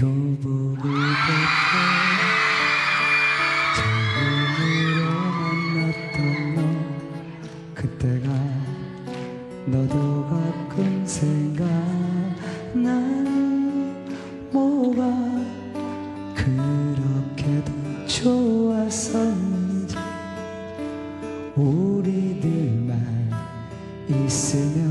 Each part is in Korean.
교복을 벗고 처음으로 만났던 너 그때가 너도 가끔 생각나는 뭐가 그렇게도 좋았었는지 우리들만 있으면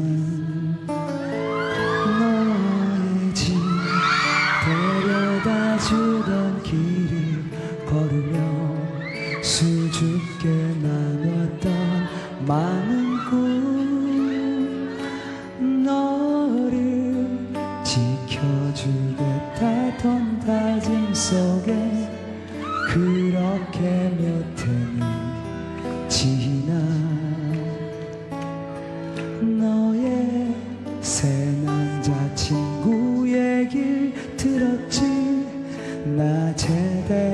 너를 지켜주겠다던 다짐 속에 그렇게 몇 해는 지나 너의 새 남자친구 얘길 들었지. 나 제대하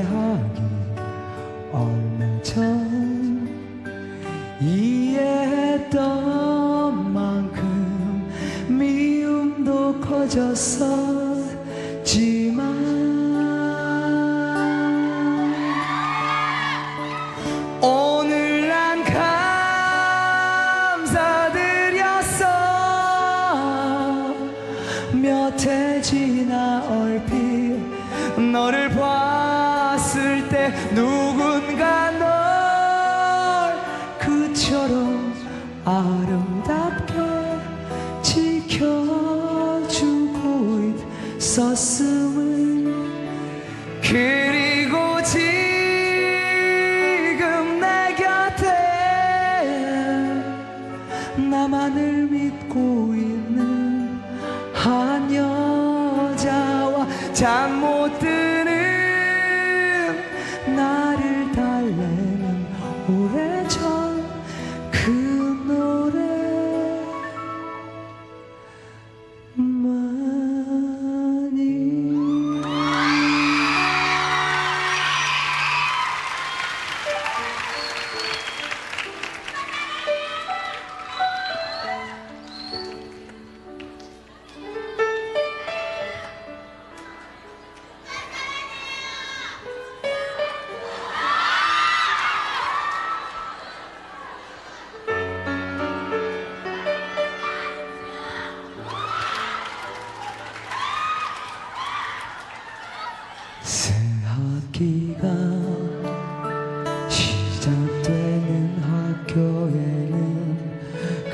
미움도 커졌었지만 오늘 난 감사드렸어. 몇 해 지나 얼핏 너를 봤을 때 누군가 널 그처럼 아름 있었음을 그리고 지금 내 곁에 나만을 믿고 있는 한 여자와 잠 못 드는 나를 달래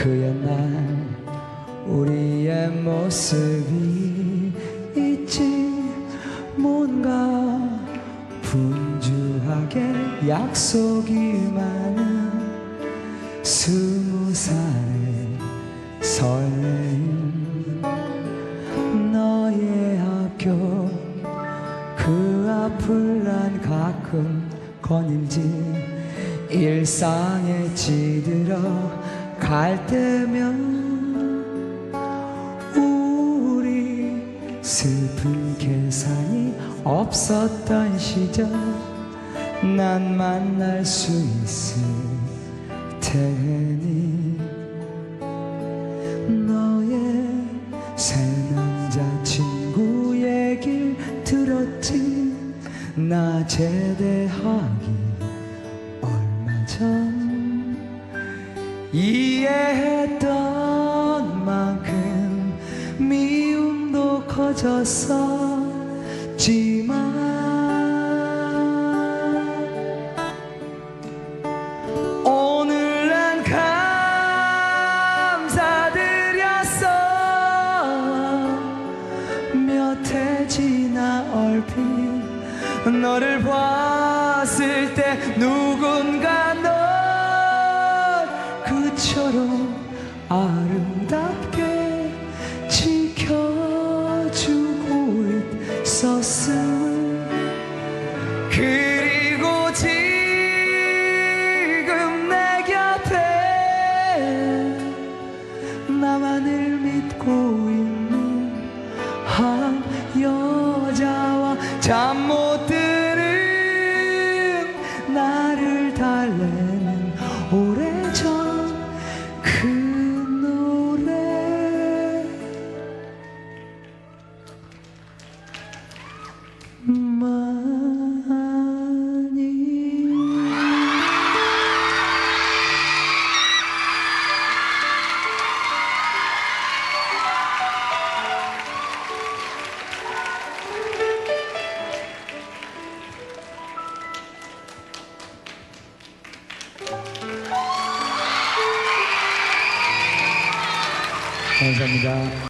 그 옛날 우리의 모습이 있지 뭔가 분주하게 약속이 많은 스무 살의 설레임. 너의 학교 그 앞을 난 가끔 거닐지 일상에 지들어 갈 때면 우리 슬픈 계산이 없었던 시절 난 만날 수 있을 테니 너의 새 남자친구 얘길 들었지. 나 제대하기 미움도 커졌었지만 오늘 난 감사드렸어. 몇 해 지나 얼핏 너를 봤을 때 누군가 널 그처럼 아름답게 있었음을 그리고 지금 내 곁에 나만을 믿고 있는 한 여자와 잠못 감사합니다.